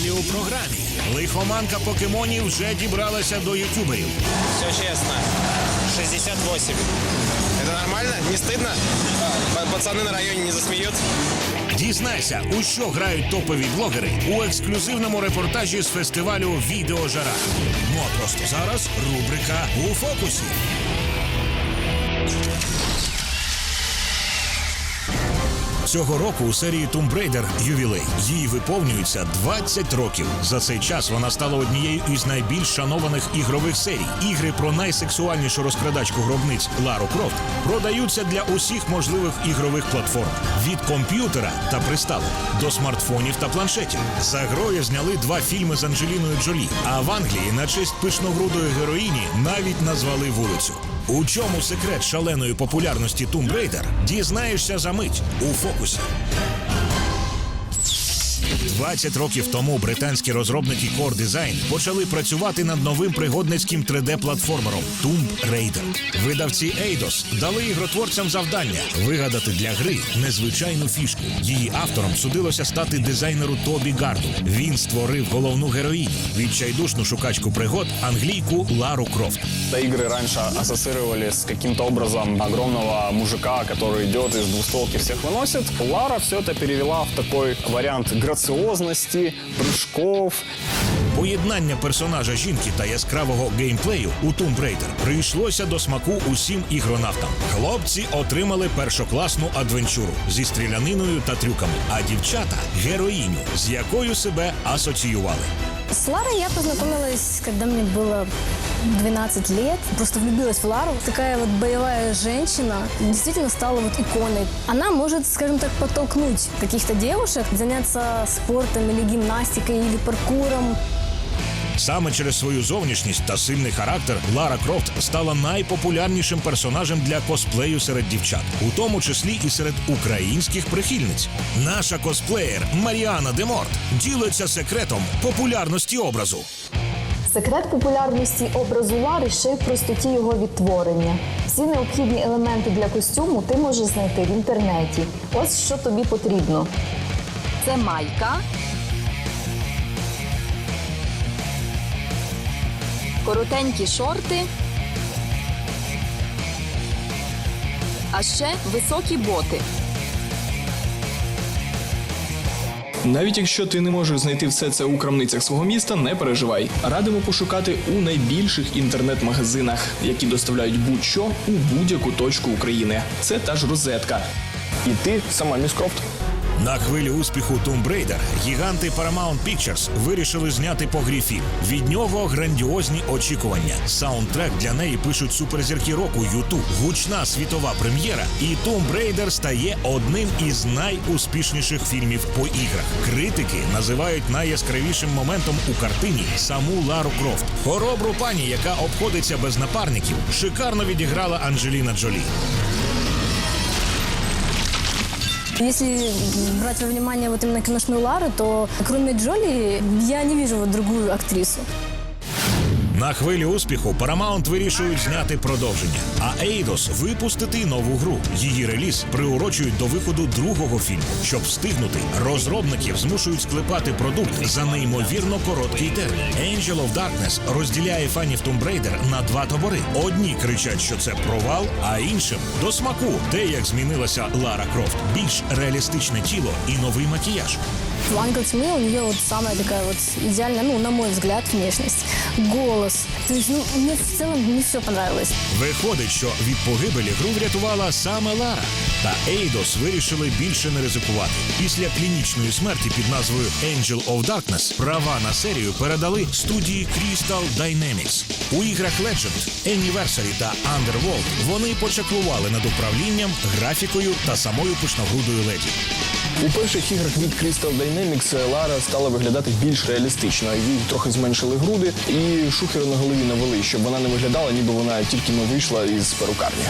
Далі у програмі лихоманка покемонів вже дібралася до ютуберів. Все честно. 68. Это нормально? Не стыдно? П- Пацаны на районе не засмеют? Дізнайся, у що грають топові блогери у ексклюзивному репортажі з фестивалю Відеожара. Ну а просто зараз рубрика у фокусі. Цього року у серії Tomb Raider ювілей. Їй виповнюється 20 років. За цей час вона стала однією із найбільш шанованих ігрових серій. Ігри про найсексуальнішу розкрадачку гробниць Лару Крофт продаються для усіх можливих ігрових платформ від комп'ютера та приставок до смартфонів та планшетів. За грою зняли два фільми з Анджеліною Джолі. А в Англії на честь пишногрудої героїні навіть назвали вулицю. У чому секрет шаленої популярності Tomb Raider дізнаєшся за мить у фокусі. 20 років тому британські розробники Core Design почали працювати над новим пригодницьким 3D-платформером Tomb Raider. Видавці Eidos дали ігротворцям завдання вигадати для гри незвичайну фішку. Її автором судилося стати дизайнеру Тобі Гарду. Він створив головну героїню відчайдушну шукачку пригод англійку Лару Крофт. Да, игры раньше ассоциировали с каким-то образом огромного мужика, который идет из двустволки всех выносит. Лара все это перевела в такой вариант грациозности, прыжков. Поєднання персонажа жінки та яскравого геймплею у Tomb Raider прийшлося до смаку усім ігронавтам. Хлопці отримали першокласну адвенчуру зі стріляниною та трюками, а дівчата героїню, з якою себе асоціювали. С Ларой я познакомилась, когда мне было 12 лет. Просто влюбилась в Лару. Такая вот боевая женщина действительно стала вот иконой. Она может, скажем так, подтолкнуть каких-то девушек заняться спортом или гимнастикой или паркуром. Саме через свою зовнішність та сильний характер Лара Крофт стала найпопулярнішим персонажем для косплею серед дівчат, у тому числі і серед українських прихильниць. Наша косплеєр Маріана Деморт ділиться секретом популярності образу. Секрет популярності образу Лари ще й в простоті його відтворення. Всі необхідні елементи для костюму ти можеш знайти в інтернеті. Ось що тобі потрібно. Це майка. Коротенькі шорти. А ще високі боти. Навіть якщо ти не можеш знайти все це у крамницях свого міста, не переживай. Радимо пошукати у найбільших інтернет-магазинах, які доставляють будь-що у будь-яку точку України. Це та ж розетка. І ти сама мисс Крофт. На хвилі успіху Tomb Raider гіганти Paramount Pictures вирішили зняти по грі фільм. Від нього грандіозні очікування. Саундтрек для неї пишуть суперзірки року YouTube. Гучна світова прем'єра, і Tomb Raider стає одним із найуспішніших фільмів по іграх. Критики називають найяскравішим моментом у картині саму Лару Крофт. Хоробру пані, яка обходиться без напарників, шикарно відіграла Анджеліна Джолі. Если брать во внимание вот именно киношную Лару, то кроме Джоли я не вижу вот другую актрису. На хвилі успіху Paramount вирішують зняти продовження, а Eidos випустити нову гру. Її реліз приурочують до виходу другого фільму. Щоб встигнути, розробників змушують склепати продукт за неймовірно короткий термін. Angel of Darkness розділяє фанів Tomb Raider на два табори. Одні кричать, що це провал, а іншим до смаку те, як змінилася Лара Крофт. Більш реалістичне тіло і новий макіяж. В Uncle Тьмы у нее вот самая такая вот идеальная, ну, на мой взгляд, внешность. Голос. То есть, ну, мне в целом не все понравилось. Виходить, що від погибелі гру врятувала саме Лара. Та Eidos вирішили більше не ризикувати. Після клінічної смерті під назвою Angel of Darkness права на серію передали студії Crystal Dynamics. У іграх Legend, Anniversary та Underworld вони почаклували над управлінням, графікою та самою пишногрудою леді. У перших іграх від Crystal Dynamics Лара стала виглядати більш реалістично. Їй трохи зменшили груди і шухери на голові навели, щоб вона не виглядала, ніби вона тільки не вийшла із перукарні.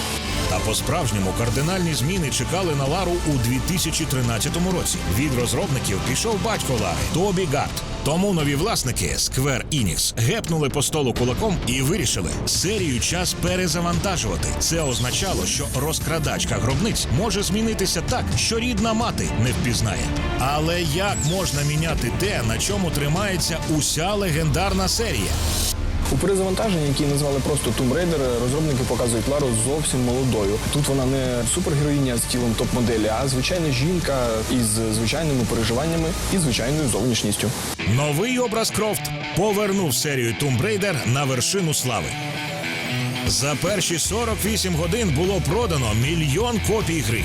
Та по-справжньому кардинальні зміни чекали на Лару у 2013 році. Від розробників пішов батько Лари Тобі Гарт. Тому нові власники Square Enix гепнули по столу кулаком і вирішили серію час перезавантажувати. Це означало, що розкрадачка гробниць може змінитися так, що рідна мати не впізнає. Але як можна міняти те, на чому тримається уся легендарна серія? У перезавантаженні, які назвали просто Tomb Raider, розробники показують Лару зовсім молодою. Тут вона не супергероїня з тілом топ-моделі, а звичайна жінка із звичайними переживаннями і звичайною зовнішністю. Новий образ Крофт повернув серію Tomb Raider на вершину слави. За перші 48 годин було продано мільйон копій гри.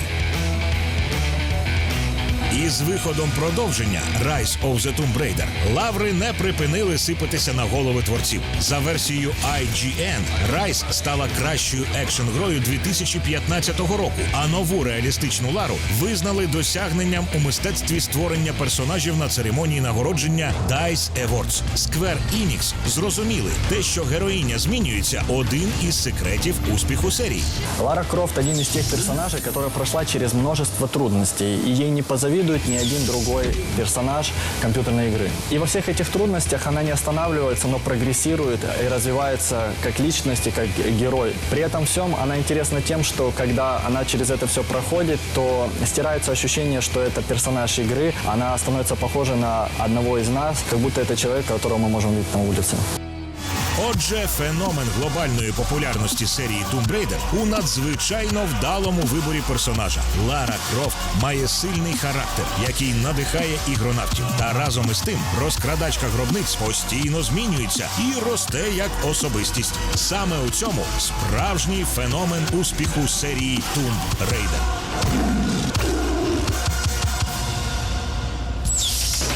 І з виходом продовження Rise of the Tomb Raider лаври не припинили сипатися на голови творців. За версією IGN, Rise стала кращою екшн-грою 2015 року, а нову реалістичну лару визнали досягненням у мистецтві створення персонажів на церемонії нагородження DICE Awards. Square Enix зрозуміли, те, що героїня змінюється, один із секретів успіху серії. Лара Крофт один из тех персонажей, которая прошла через множество трудностей, и ей не позавидует ни один другой персонаж компьютерной игры. И во всех этих трудностях она не останавливается, но прогрессирует и развивается как личность и как герой. При этом всем она интересна тем, что когда она через это все проходит, то стирается ощущение, что это персонаж игры, она становится похожа на одного из нас, как будто это человек, которого мы можем видеть на улице. Отже, феномен глобальної популярності серії Tomb Raider у надзвичайно вдалому виборі персонажа. Лара Крофт має сильний характер, який надихає ігронавтів. Та разом із тим розкрадачка гробниць постійно змінюється і росте як особистість. Саме у цьому справжній феномен успіху серії Tomb Raider.